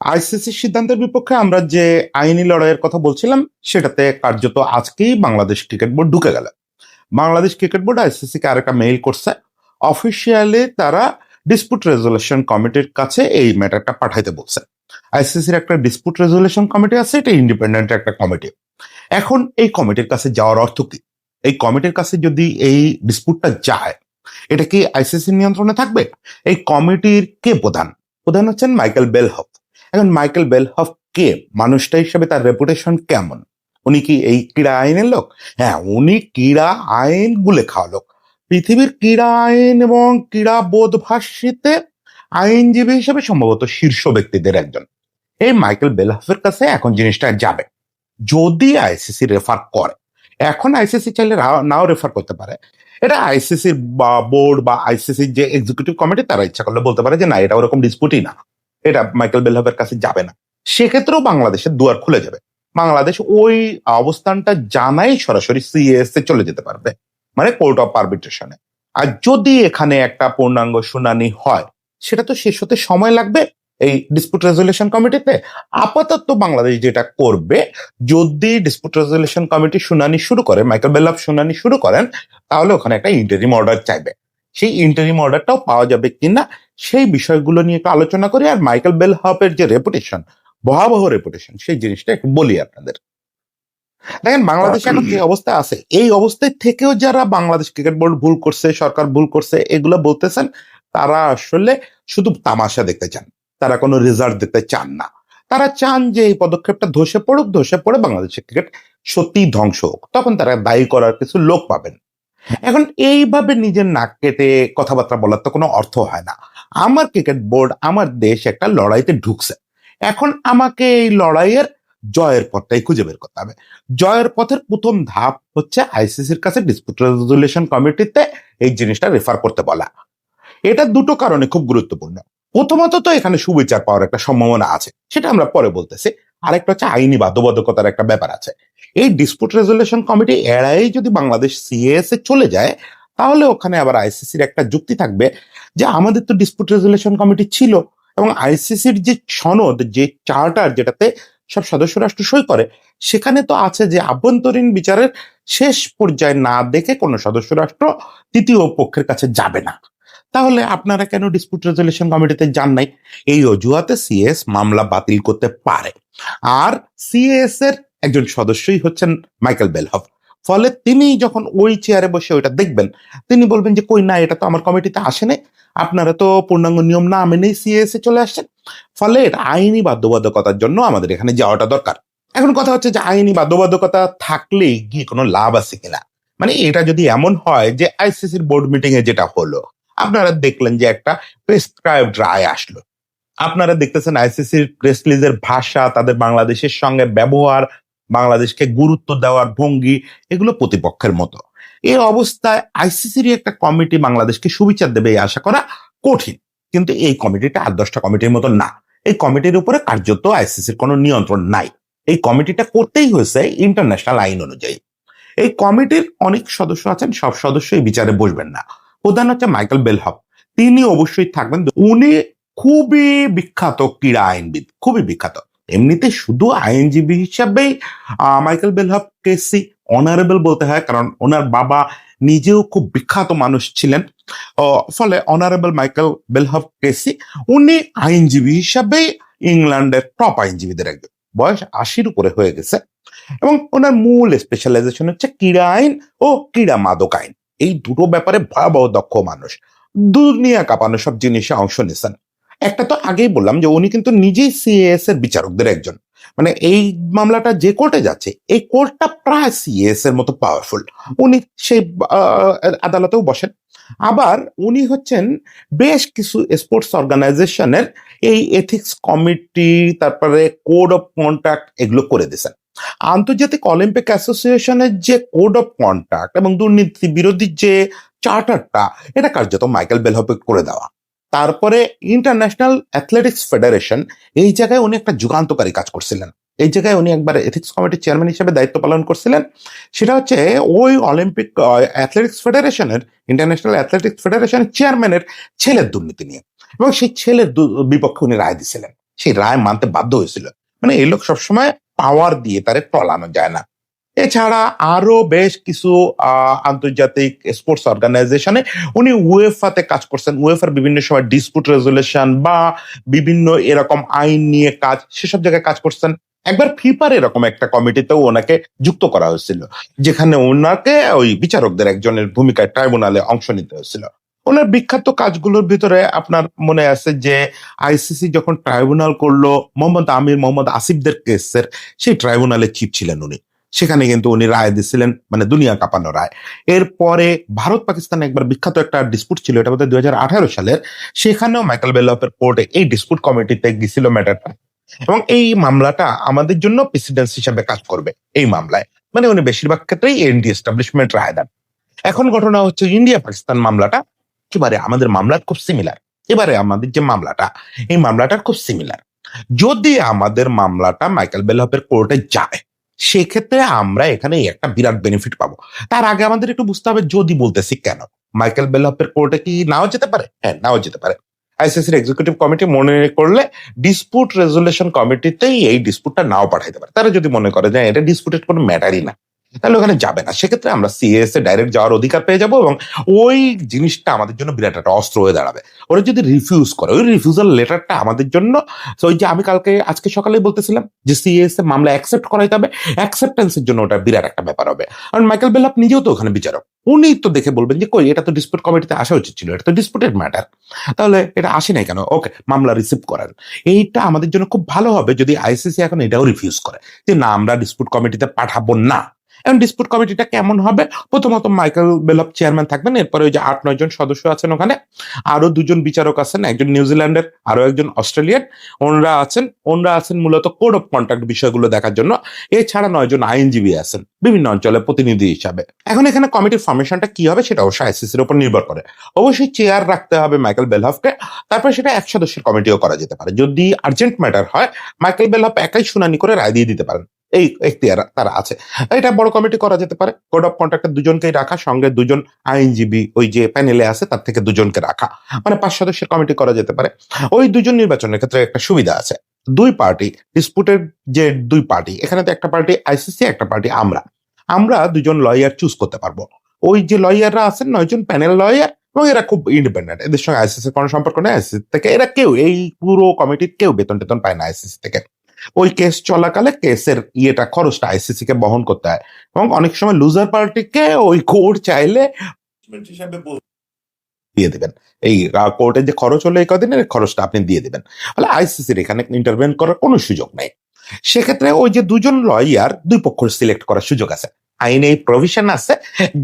ICC সিদ্ধান্তের বিপক্ষে আমরা যে আইনি লড়াইয়ের কথা বলছিলাম, সেটাতে কার্যত আজকেই বাংলাদেশ ক্রিকেট বোর্ড ঢুকে গেল। বাংলাদেশ ক্রিকেট বোর্ড আইসিসি কে আরেকটা মেইল করছে। অফিসিয়ালি তারা ডিসপুট রেজলিউশন কমিটির কাছে এই ম্যাটারটা পাঠাইতে বলছে। আইসিসির একটা ডিসপুট রেজলিউশন কমিটি আছে, এটা ইন্ডিপেন্ডেন্ট একটা কমিটি এখন এই কমিটির কাছে যাওয়ার অর্থ কি? এই কমিটির কাছে যদি এই ডিসপুটটা যায়, এটা কি আইসিসির নিয়ন্ত্রণে থাকবে? এই কমিটির কে প্রধান? প্রধান হচ্ছেন মাইকেল বেলহফ এখন মাইকেল বেলহফ কে মানুষটা হিসেবে তার রেপুটেশন কেমন? উনি কি এই ক্রীড়া আইনের লোক? হ্যাঁ উনি ক্রীড়া আইন গুলে খাওয়া লোক। পৃথিবীর ক্রীড়া আইন এবং ক্রীড়া বোধ ভাষ্যিতে আইনজীবী হিসেবে সম্ভবত শীর্ষ ব্যক্তিদের একজন। এই মাইকেল বেলহফের কাছে এখন জিনিসটা যাবে। যদি আইসিসি রেফার করে, এখন আইসিসি চাইলে নাও রেফার করতে পারে। এটা আইসিসির বোর্ড বা আইসিসির যে এক্সিকিউটিভ কমিটি তারা ইচ্ছা করলে বলতে পারে যে না, এটা ওরকম ডিসপুটই না। এটা মাইকেল বেলহফের কাছে যাবে না। সেক্ষেত্রেও বাংলাদেশের দুয়ার খুলে যাবে। বাংলাদেশ ওই অবস্থানটা জানাই সরাসরি সিএস এ চলে যেতে পারবে মানে কোর্ট অফ আরবিট্রেশনে আর যদি এখানে একটা পূর্ণাঙ্গ শুনানি হয়, সেটা তো শেষ হতে সময় লাগবে এই ডিসপুট রেজলিউশন কমিটিতে আপাতত বাংলাদেশ যেটা করবে, যদি ডিসপুট রেজলিউশন কমিটি শুনানি শুরু করে মাইকেল বেল্লাভ শুনানি শুরু করেন, তাহলে ওখানে একটা ইন্টারিম অর্ডার চাইবে। সেই ইন্টারিম অর্ডারটাও পাওয়া যাবে কিনা সেই বিষয়গুলো নিয়ে একটু আলোচনা করি। আর মাইকেল বেল হপের যে রেপুটেশন ভয়াবহ রেপুটেশন সেই জিনিসটা একটু বলি আপনাদের। দেখেন, বাংলাদেশ এখন যে অবস্থা আছে, এই অবস্থায় থেকেও যারা বাংলাদেশ ক্রিকেট বোর্ড ভুল করছে, সরকার ভুল করছে, এগুলো বলতেছেন, তারা আসলে শুধু তামাশা দেখতে চান। তারা কোনো রেজাল্ট দেখতে চান না। তারা চান যে এই পদক্ষেপটা ধসে পড়ুক, ধসে পড়ে বাংলাদেশের ক্রিকেট সত্যি ধ্বংস হোক। তখন তারা দায়ী করার কিছু লোক পাবেন। এখন এইভাবে নিজের নাক কেটে কথাবার্তা বলার তো কোনো অর্থ হয় না। আমার ক্রিকেট বোর্ড আমার দেশ একটা লড়াইতে ঢুকছে। এখন আমাকে এই লড়াইয়ের জয়ের পথটাই খুঁজে বের করতে হবে। জয়ের পথের প্রথম ধাপ হচ্ছে আইসিসির কাছে ডিসপুট রেজলিউশন কমিটিতে এই জিনিসটা রেফার করতে বলা। এটা দুটো কারণে খুব গুরুত্বপূর্ণ। প্রথমত তো এখানে সুবিচার পাওয়ার একটা সম্ভাবনা আছে, সেটা আমরা পরে বলতেছি। আরেকটা হচ্ছে আইনি বাধ্যবাধকতার একটা ব্যাপার আছে। এই ডিসপুট রেজলিউশন কমিটি এড়াই যদি বাংলাদেশ সিএস এ চলে যায়, তাহলে ওখানে আবার আইসিসির একটা যুক্তি থাকবে যে আমাদের তো ডিসপুট রেজলিউশন কমিটি ছিল এবং আইসিসির যে সনদ, যে চার্টার যেটাতে সব সদস্য রাষ্ট্র সই করে, সেখানে তো আছে যে আভ্যন্তরীণ বিচারের শেষ পর্যায়ে না দেখে কোনো সদস্য রাষ্ট্র তৃতীয় পক্ষের কাছে যাবে না। তাহলে আপনারা কেন ডিসপুট রেজলিউশন কমিটিতে যান নাই? এই অজুহাতে সিএস মামলা বাতিল করতে পারে। আর সিএস এর একজন সদস্যই হচ্ছেন মাইকেল বেলহফ ফলে তিনি যখন ওই চেয়ারে বসে ওইটা দেখবেন, তিনি বলবেন যে, কই না, এটা তো আমার কমিটিতে আসে নাই। আপনারা তো পূর্ণাঙ্গ নিয়ম না মেনেই সিএস এ চলে আসছেন। ফলে এটা আইনি বাধ্যবাধকতার জন্য আমাদের এখানে যাওয়াটা দরকার। এখন কথা হচ্ছে যে, আইনি বাধ্যবাধকতা থাকলেই গিয়ে কোনো লাভ আছে কিনা? মানে এটা যদি এমন হয় যে আইসিসির বোর্ড মিটিং এ যেটা হলো আপনারা দেখলেন যে একটা প্রেসক্রাইবড রায় আসলো। আপনারা দেখতেছেন আইসিসির প্রেস রিলিজের ভাষা, তাদের বাংলাদেশের সঙ্গে ব্যবহার, বাংলাদেশকে গুরুত্ব দেওয়ার ভঙ্গি, এগুলো প্রতিপক্ষের মতো। এই অবস্থায় আইসিসির একটা কমিটি বাংলাদেশকে সুবিচার দেবে এই আশা করা কঠিন। কিন্তু এই কমিটিটা আট দশটা কমিটির মতো না। এই কমিটির উপরে কার্যত আইসিসির কোনো নিয়ন্ত্রণ নাই। এই কমিটিটা করতেই হয়েছে ইন্টারন্যাশনাল আইন অনুযায়ী। এই কমিটির অনেক সদস্য আছেন, সব সদস্যই বিচারে বসবেন না। প্রধান হচ্ছে মাইকেল বেলহপ তিনি অবশ্যই থাকবেন। উনি খুবই বিখ্যাত ক্রীড়া আইনবিদ, খুবই বিখ্যাত। এমনিতে শুধু আইনজীবী হিসাবেই মাইকেল বেলহপ কেসি অনারেবল বলতে হয়, কারণ ওনার বাবা নিজেও খুব বিখ্যাত মানুষ ছিলেন। ফলে অনারেবল মাইকেল বেলহপ কেসি উনি আইনজীবী হিসাবেই ইংল্যান্ডের টপ আইনজীবীদের একজন। বয়স আশির উপরে হয়ে গেছে। এবং ওনার মূল স্পেশালাইজেশন হচ্ছে ক্রীড়া আইন ও ক্রীড়া মাদক আইন। এই দুটো ব্যাপারে ভয়াবহ দক্ষ মানুষ। দুনিয়া কাঁপানো সব জিনিসে অংশ নিয়েছেন একটা তো আগেই বললাম যে উনি কিন্তু নিজেই সিএস এর বিচারকদের একজন। মানে এই মামলাটা যে কোর্টে যাচ্ছে, এই কোর্টটা প্রায় সিএস এর মতো পাওয়ারফুল উনি সেই আদালতেও বসেন। আবার উনি হচ্ছেন বেশ কিছু স্পোর্টস অর্গানাইজেশনের এই এথিক্স কমিটি তারপরে কোড অফ কন্ট্যাক্ট এগুলো করে দিয়েছেন আন্তর্জাতিক অলিম্পিক অ্যাসোসিয়েশনের যে কোড অফ কন্ট্যাক্ট এবং দুর্নীতি বিরোধী যে চার্টারটা, এটা কার্যত মাইকেল বেলহপে করে দেওয়া। তারপরে ইন্টারন্যাশনাল অ্যাথলেটিক্স ফেডারেশন এই জায়গায় উনি একটা যুগান্তকারী কাজ করছিলেন। এই জায়গায় উনি একবার এথিক্স কমিটির চেয়ারম্যান হিসেবে দায়িত্ব পালন করছিলেন। সেটা হচ্ছে ওই অলিম্পিক অ্যাথলেটিক্স ফেডারেশনের, ইন্টারন্যাশনাল অ্যাথলেটিক্স ফেডারেশনের চেয়ারম্যানের ছেলের দুর্নীতি নিয়ে। এবং সেই ছেলের বিপক্ষে উনি রায় দিছিলেন। সেই রায় মানতে বাধ্য হয়েছিল। মানে এই লোক সবসময় পাওয়ার দিয়ে তারে টলানো যায় না। এছাড়া আরও বেশ কিছু আন্তর্জাতিক স্পোর্টস অর্গানাইজেশনে উনি উয়েফাতে কাজ করছেন। উয়েফার বিভিন্ন সময় ডিসপুট রেজুলেশন বা বিভিন্ন এরকম আইন নিয়ে কাজ, সেসব জায়গায় কাজ করছেন। একবার ফিফার এরকম একটা কমিটিতেও ওনাকে যুক্ত করা হয়েছিল, যেখানে ওনাকে ওই বিচারকদের একজনের ভূমিকায় ট্রাইব্যুনালে অংশ নিতে হয়েছিল। ওনার বিখ্যাত কাজগুলোর ভিতরে আপনার মনে আছে যে আইসিসি যখন ট্রাইব্যুনাল করল, মোহাম্মদ আমির, মোহাম্মদ আসিফদের কেসের সেই ট্রাইব্যুনালের চিফ ছিলেন উনি। সেখানে কিন্তু উনি রায় দিছিলেন মানে দুনিয়া কাঁপানো রায়। এরপরে ভারত পাকিস্তানে একবার বিখ্যাত একটা ডিসপুট ছিল, এটা বোধহয় দুই হাজার আঠারো সালের। সেখানেও মাইকেল বেলফের কোর্টে এই ডিসপুট কমিটিতে গেছিল ম্যাটারটা এবং এই মামলাটা আমাদের জন্য প্রেসিডেন্স হিসাবে কাজ করবে, এই মামলায়। মানে উনি বেশিরভাগ ক্ষেত্রেই এনডি এস্টাবলিশমেন্ট রায় দেন। এখন ঘটনা হচ্ছে ইন্ডিয়া পাকিস্তান মামলাটা। এবারে আমাদের মামলার খুব সিমিলার এবারে আমাদের যে মামলাটা, এই মামলাটার খুব সিমিলার যদি আমাদের মামলাটা মাইকেল বেলহপের কোর্টে যায়, সেক্ষেত্রে আমরা এখানে একটা বিরাট বেনিফিট পাবো। তার আগে আমাদের একটু বুঝতে হবে, যদি বলতেছি কেন? মাইকেল বেলহপের কোর্টে কি নাও যেতে পারে? হ্যাঁ নাও যেতে পারে। আইসিসির এক্সিকিউটিভ কমিটি মনে করলে ডিসপুট রেজুলেশন কমিটিতেই এই ডিসপুটটা নাও পাঠাইতে পারে। তারা যদি মনে করে যে এটা ডিসপুটেড কোনো ম্যাটারই না। তাহলে ওখানে যাবে না। সেক্ষেত্রে আমরা সিএস এ ডাইরেক্ট যাওয়ার অধিকার পেয়ে যাব এবং ওই জিনিসটা আমাদের জন্য বিরাট একটা অস্ত্র হয়ে দাঁড়াবে। ওরা যদি রিফিউজ করে, ওই রিফিউজাল লেটারটা আমাদের জন্য ওই যে আমি কালকে, আজকে সকালেই বলতেছিলাম যে সিএস এ মামলা অ্যাকসেপ্ট করাইতে হবে অ্যাকসেপ্টেন্সের জন্য ওটা বিরাট একটা ব্যাপার হবে। কারণ মাইকেল বেলাপ নিজেও তো ওখানে বিচারক। উনি তো দেখে বলবেন যে, কই, এটা তো ডিসপুট কমিটিতে আসা উচিত ছিল, এটা তো ডিসপুটেড ম্যাটার তাহলে এটা আসে নাই কেন? ওকে মামলা রিসিভ করেন এইটা আমাদের জন্য খুব ভালো হবে যদি আইসিসি এখন এটাও রিফিউজ করে যে, না, আমরা ডিসপুট কমিটিতে পাঠাবো না। এখন ডিসপুট কমিটিটা কেমন হবে? প্রথমত মাইকেল বেলপ চেয়ারম্যান থাকবেন, এরপরে ওই যে আট নয় জন সদস্য আছেন ওখানে। আরও দুজন বিচারক আছেন, একজন নিউজিল্যান্ডের আরও একজন অস্ট্রেলিয়ান ওনারা আছেন ওনারা আছেন মূলত কোড অফ কন্ট্যাক্ট বিষয়গুলো দেখার জন্য। এছাড়া নয় জন আইনজীবী আছেন, বিভিন্ন অঞ্চলের প্রতিনিধি হিসাবে। এখন এখানে কমিটির ফর্মেশনটা কি হবে সেটা অবশ্যই আইসিসির উপর নির্ভর করে। অবশ্যই চেয়ার রাখতে হবে মাইকেল বেলহফকে তারপরে সেটা এক সদস্যের কমিটিও করা যেতে পারে। যদি আর্জেন্ট ম্যাটার হয় মাইকেল বেলহফ একাই শুনানি করে রায় দিয়ে দিতে পারেন। এই এখতিয়ার তারা আছে। এটা বড় কমিটি করা যেতে পারে। কোড অফ কন্ট্রাক্টের দুজনকেই রাখা, সঙ্গে দুজন আইনজীবী ওই যে প্যানেলে আছে, তার থেকে দুজনকে রাখা। মানে পাঁচ সদস্যের কমিটি করা যেতে পারে। ওই দুজন নির্বাচনের ক্ষেত্রে একটা সুবিধা আছে। দুই পার্টি ডিসপুটের যে দুই পার্টি এখানে তো একটা পার্টি আইসিসি একটা পার্টি আমরা। আমরা দুজন লয়ার চুজ করতে পারব। ওই যে লয়াররা আছেন নয়জন প্যানেল লয়ার এবং এরা খুব ইন্ডিপেন্ডেন্ট এদের সঙ্গে আইসিসির কোনো সম্পর্ক নেই। আইসিসি থেকে এরা কেউ, এই পুরো কমিটির কেউ বেতন টেতন পায় না আইসিসি থেকে। ওই কেস চলাকালে কেসের ইয়েটা খরচটা আইসিসি কে বহন করতে হয়। এবং অনেক সময় লুজার পার্টিকে ওই কোর্ট চাইলে হিসাবে দিয়ে দিবেন। এই কোর্টের যে খরচ হলো এই কদিনের খরচটা আপনি দিয়ে দিবেন। ফলে আইসিসির এখানে ইন্টারভেন করার কোনো সুযোগ নেই। সেক্ষেত্রে ওই যে দুজন লয়ার দুই পক্ষ সিলেক্ট করার সুযোগ আছে। আইনে এই প্রভিশন আছে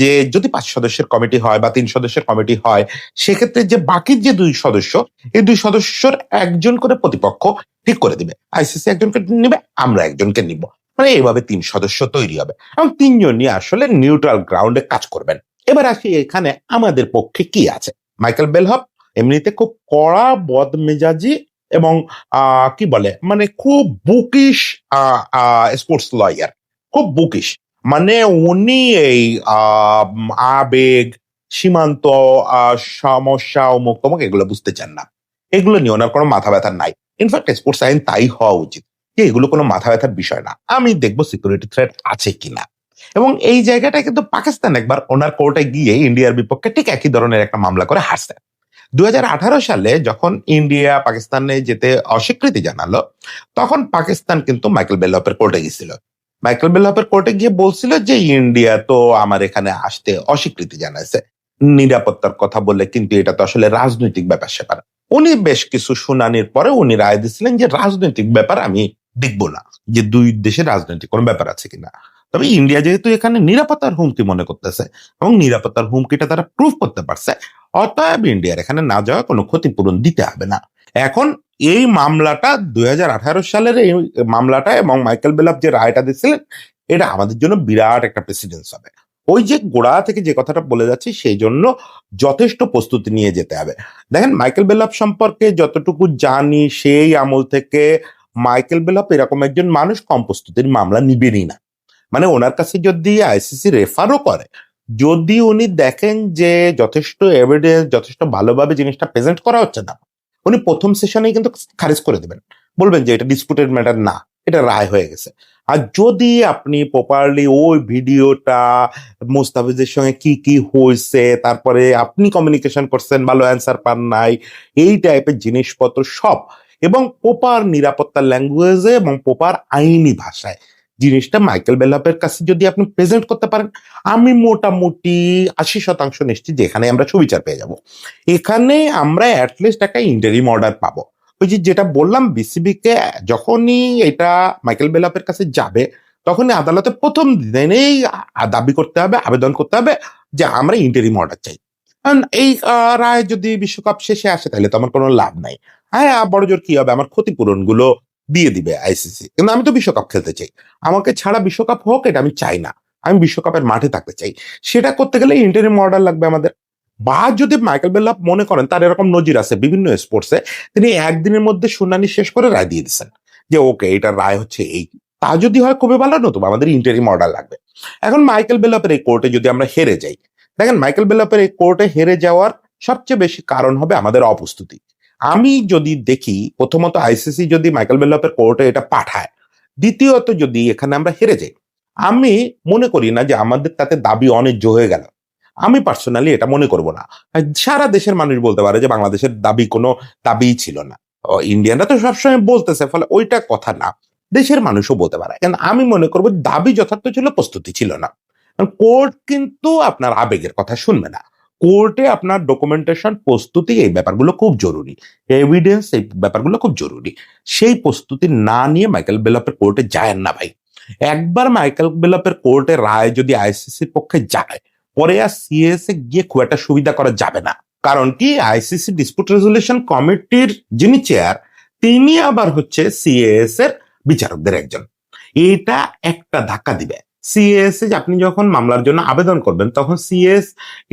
যে যদি পাঁচ সদস্যের কমিটি হয় বা তিন সদস্যের কমিটি হয় সেক্ষেত্রে যে বাকি যে দুই সদস্য এই দুই সদস্যর একজন করে প্রতিপক্ষ ঠিক করে দিবে। আইসিসি একজনকে নিবে আমরা একজনকে নিব। মানে এইভাবে তিন সদস্য তৈরি হবে। এবং তিনজনই আসলে নিউট্রাল গ্রাউন্ডে কাজ করবেন। এবার আসি এখানে আমাদের পক্ষে কি আছে? মাইকেল বেলহপ এমনিতে খুব কড়া বদমেজাজি এবং আহ, কি বলে? মানে খুব বুকিশ স্পোর্টস লয়ার খুব বুকিশ মানে উনি এই আবেগ, সীমান্ত সমস্যা অমুক তমুক এগুলো বুঝতে চান না। এগুলো নিয়ে ওনার কোনো মাথা ব্যথা নাই। ইনফ্যাক্ট স্পোর্টস আইন তাই হওয়া উচিত যে এগুলো কোনো মাথা ব্যথার বিষয় না। আমি দেখব সিকিউরিটি থ্রেট আছে কিনা। এবং এই জায়গাটায় কিন্তু পাকিস্তান একবার ওনার কোর্টে গিয়ে ইন্ডিয়ার বিপক্ষে ঠিক একই ধরনের একটা মামলা করে হারছে। দুই হাজার আঠারো সালে যখন ইন্ডিয়া পাকিস্তানে যেতে অস্বীকৃতি জানালো, তখন পাকিস্তান কিন্তু মাইকেল বেলহপের কোর্টে গেছিল মাইকেল বেলহপের কোর্টে গিয়ে বলছিল যে, ইন্ডিয়া তো আমার এখানে আসতে অস্বীকৃতি জানাইছে। নিরাপত্তার কথা বললে কিন্তু এটা তো আসলে রাজনৈতিক ব্যাপার স্যাপার উনি বেশ কিছু শুনানির পরে উনি রায় দিয়েছিলেন যে, রাজনৈতিক ব্যাপার আমি দেখব না যে দুই দেশের রাজনৈতিক কোনো ব্যাপার আছে কিনা। তবে ইন্ডিয়া যেহেতু এখানে নিরাপত্তার হুমকি মনে করতেছে এবং নিরাপত্তার হুমকিটা তারা প্রুফ করতে পারছে, অতএব ইন্ডিয়ার এখানে না যাওয়া কোনো ক্ষতিপূরণ দিতে হবে না। এখন এই মামলাটা দুই হাজার আঠারো সালের এই মামলাটা এবং মাইকেল বেলাপ যে রায়টা দিয়েছিলেন, এটা আমাদের জন্য বিরাট একটা প্রেসিডেন্স হবে। ওই যে গোড়া থেকে যে কথাটা বলে যাচ্ছি, সেই জন্য যথেষ্ট প্রস্তুতি নিয়ে যেতে হবে। দেখেন, মাইকেল বেলাপ সম্পর্কে যতটুকু জানি, সেই আমল থেকে মাইকেল বেলাপ এরকম একজন মানুষ কম প্রস্তুতির মামলা নিবেনই না। মানে ওনার কাছে যদি আইসিসি রেফারও করে, যদি উনি দেখেন যে যথেষ্ট এভিডেন্স যথেষ্ট ভালোভাবে জিনিসটা প্রেজেন্ট করা হচ্ছে না উনি প্রথম সেশনেই কিন্তু খারিজ করে দেবেন। বলবেন যে এটা ডিসপুটেড ম্যাটার না, এটা রায় হয়ে গেছে। আর যদি আপনি প্রপারলি ওই ভিডিওটা মোস্তাফিজের সঙ্গে কি কি হয়েছে তারপরে আপনি কমিউনিকেশন করছেন, ভালো অ্যান্সার পান নাই, এই টাইপের জিনিসপত্র সব, এবং প্রপার নিরাপত্তা ল্যাঙ্গুয়েজে এবং প্রপার আইনি ভাষায় জিনিসটা মাইকেল বেলাপের কাছে যদি আপনি প্রেজেন্ট করতে পারেন, আমি মোটামুটি আশি শতাংশ নিশ্চিত যে এখানে আমরা সুবিচার পেয়ে যাব। এখানে আমরা অ্যাটলিস্ট একটা ইন্টারিম অর্ডার পাবো। ওই যে যেটা বললাম বিসিবি কে যখনই এটা মাইকেল বেলাপের কাছে যাবে, তখনই আদালতে প্রথম দিনেই দাবি করতে হবে, আবেদন করতে হবে যে আমরা ইন্টারিম অর্ডার চাই। কারণ এই রায় যদি বিশ্বকাপ শেষে আসে, তাহলে তো আমার কোনো লাভ নাই। হ্যাঁ বড় জোর কি হবে? আমার ক্ষতিপূরণগুলো দিয়ে দিবে আইসিসি কিন্তু আমি তো বিশ্বকাপ খেলতে চাই। আমাকে ছাড়া বিশ্বকাপ হোক এটা আমি চাই না। আমি বিশ্বকাপের মাঠে থাকতে চাই। সেটা করতে গেলে ইন্টারিম অর্ডার লাগবে আমাদের। বা যদি মাইকেল বেল্লাপ মনে করেন, তার এরকম নজির আছে বিভিন্ন স্পোর্টসে তিনি একদিনের মধ্যে শুনানি শেষ করে রায় দিয়ে দিচ্ছেন। যে ওকে এটা রায় হচ্ছে এই। তা যদি হয় খুবই ভালো, নতুবা আমাদের ইন্টারিম অর্ডার লাগবে। এখন মাইকেল বেল্লাপের এই কোর্টে যদি আমরা হেরে যাই, দেখেন মাইকেল বেল্লাপের এই কোর্টে হেরে যাওয়ার সবচেয়ে বেশি কারণ হবে আমাদের অপ্রস্তুতি। আমি যদি দেখি, প্রথমত আইসিসি যদি মাইকেল বেল্লাপের কোর্টে এটা পাঠায়, দ্বিতীয়ত যদি এখানে আমরা হেরে যাই, আমি মনে করি না যে আমাদের তাতে দাবি অনেক হয়ে গেল। আমি পার্সোনালি এটা মনে করব না। সারা দেশের মানুষ বলতে পারে যে বাংলাদেশের দাবি কোনো দাবিই ছিল না। ইন্ডিয়ানরা তো সবসময় বলতেছে, ফলে ওইটা কথা না। দেশের মানুষও বলতে পারে। কিন্তু আমি মনে করব দাবি যথার্থ ছিল, প্রস্তুতি ছিল না। কোর্ট কিন্তু আপনার আবেগের কথা শুনবে না। কোর্টে আপনার ডকুমেন্টেশন প্রস্তুতি এই ব্যাপারগুলো খুব জরুরি। এভিডেন্স এই ব্যাপারগুলো খুব জরুরি। সেই প্রস্তুতি না নিয়ে মাইকেল বেলাপের কোর্টে যায় না ভাই। একবার মাইকেল বেলাপের কোর্টে রায় যদি আইসিসির পক্ষে যায়, পরে আর সিএস এ গিয়ে খুব একটা সুবিধা করা যাবে না। কারণ কি? আইসিসি ডিসপুট রেজলিউশন কমিটির যিনি চেয়ার তিনি আবার হচ্ছে সিএস এর বিচারকদের একজন। এটা একটা ধাক্কা দিবে। সিএস আপনি যখন মামলার জন্য আবেদন করবেন, তখন সিএস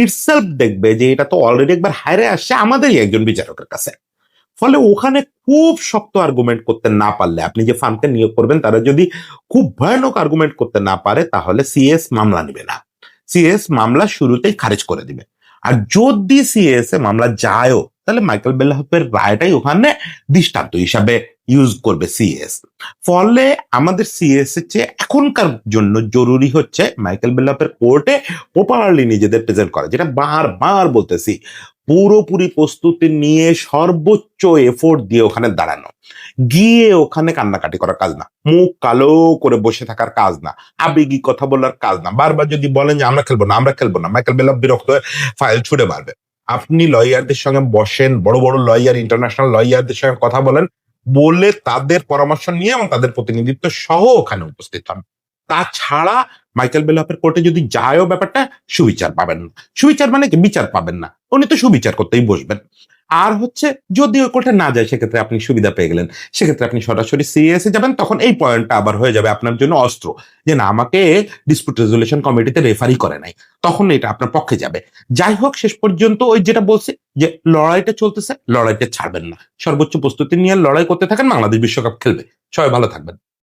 ইটসেলফ দেখবে যে এটা তো অলরেডি একবার হায়রে আসছে আমাদেরই একজন বিচারকের কাছে। ফলে ওখানে খুব শক্ত আর্গুমেন্ট করতে না পারলে, আপনি যে ফার্মকে নিয়োগ করবেন, তারা যদি খুব ভয়ানক আর্গুমেন্ট করতে না পারে, তাহলে সিএস মামলা নেবে না। সিএস মামলা শুরুতেই খারিজ করে দিবে। আর যদি সিএস এ মামলা যায়ও তাহলে মাইকেল বেলহাফের রায়টাই ওখানে দৃষ্টান্ত হিসাবে ইউজ করবে সিএস ফলে আমাদের সিএস এর চেয়ে এখনকার জন্য জরুরি হচ্ছে মাইকেল বেলহাফের কোর্টে প্রপারলি নিজেদের প্রেজেন্ট করা, যেটা বারবার বলতেছি, পুরোপুরি প্রস্তুতি নিয়ে সর্বোচ্চ এফোর্ট দিয়ে ওখানে দাঁড়ানো। গিয়ে ওখানে কান্নাকাটি করার কাজ না, মুখ কালো করে বসে থাকার কাজ না, আবেগী কথা বলার কাজ না। বারবার যদি বলেন যে আমরা খেলব না, আমরা খেলব না, মাইকেল বেলফ বিরক্ত হয়ে ফাইল ছুড়ে মারবে। আপনি লয়ারদের সঙ্গে বসেন, বড় বড় লয়ার ইন্টারন্যাশনাল লয়ারদের সঙ্গে কথা বলেন, বলে তাদের পরামর্শ নিয়ে এবং তাদের প্রতিনিধিত্ব সহ ওখানে উপস্থিত হন। তাছাড়া মাইকেল বেলফের কোর্টে যদি যায়ও ব্যাপারটা, সুবিচার পাবেন না। সুবিচার মানে বিচার পাবেন না। উনি তো সুবিচার করতেই বসবেন। আর হচ্ছে যদি ওই কোর্টে না যায়, সেক্ষেত্রে আপনি সুবিধা পেয়ে গেলেন। সেক্ষেত্রে আপনি সরাসরি সিএস যাবেন, তখন এই পয়েন্টটা আবার হয়ে যাবে আপনার জন্য অস্ত্র। যে না, আমাকে ডিসপুট রেজলিউশন কমিটিতে রেফারি করে নাই। তখন এটা আপনার পক্ষে যাবে। যাই হোক, শেষ পর্যন্ত ওই যেটা বলছি, যে লড়াইটা চলতেছে, লড়াইটা ছাড়বেন না। সর্বোচ্চ প্রস্তুতি নিয়ে লড়াই করতে থাকেন, বাংলাদেশ বিশ্বকাপ খেলবে। সবাই ভালো থাকবেন।